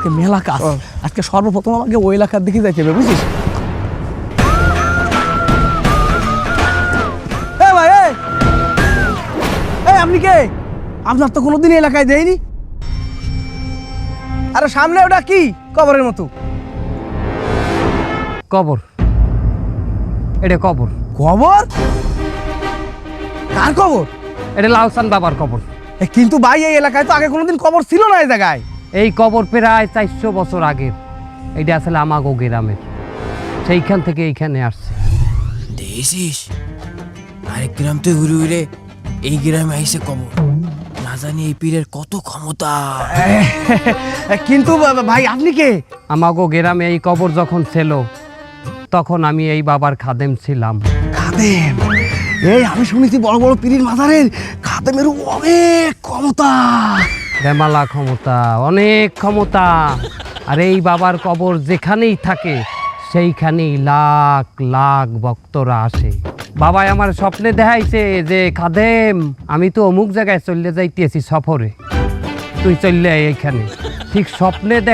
আজকে মেলা কাজ। আজকে সর্বপ্রথম আমাকে ওই এলাকার দিকে যাইতে হবে বুঝিস? ভাই! এই আপনি কে? আপনার তো কোনোদিন এলাকায় দেয়নি। আরে সামনে ওটা কি? কবরের মতো। কবর। এটা কবর। কবর? কার কবর? এটা লাউসান বাবার কবর। কিন্তু ভাই এই এলাকায় তো আগে কোনোদিন কবর ছিল না এই জায়গায়। এই কবর প্রায় চারশো বছর আগের এটা আসলে আমাগো গ্রামের। সেইখান থেকে এইখানে আসছে। দেখেছিস? আরেক গ্রাম তো ঘুরে ঘুরে এই গ্রামে আইসে কবর। না জানি এই পীরের কত ক্ষমতা। কিন্তু ভাই আপনি কে? আমাগো গ্রামে এই কবর যখন ছিল তখন আমি এই বাবার খাদেম ছিলাম। খাদেম? এই আমি শুনেছি বড় বড় পীরের মাজারের খাদেমের অনেক ক্ষমতা। বেমালা ক্ষমতা, অনেক ক্ষমতা। আর এই বাবার কবর যেখানেই থাকে, সেইখানেই লাখ লাখ ভক্তরা আসে। বাবাই আমার স্বপ্নে দেখাইছে যে, খাদেম, আমি তো অমুক জায়গায় চললে যাইতেছি সফরে। তুই চললে এইখানে। ঠিক স্বপ্নে দেখ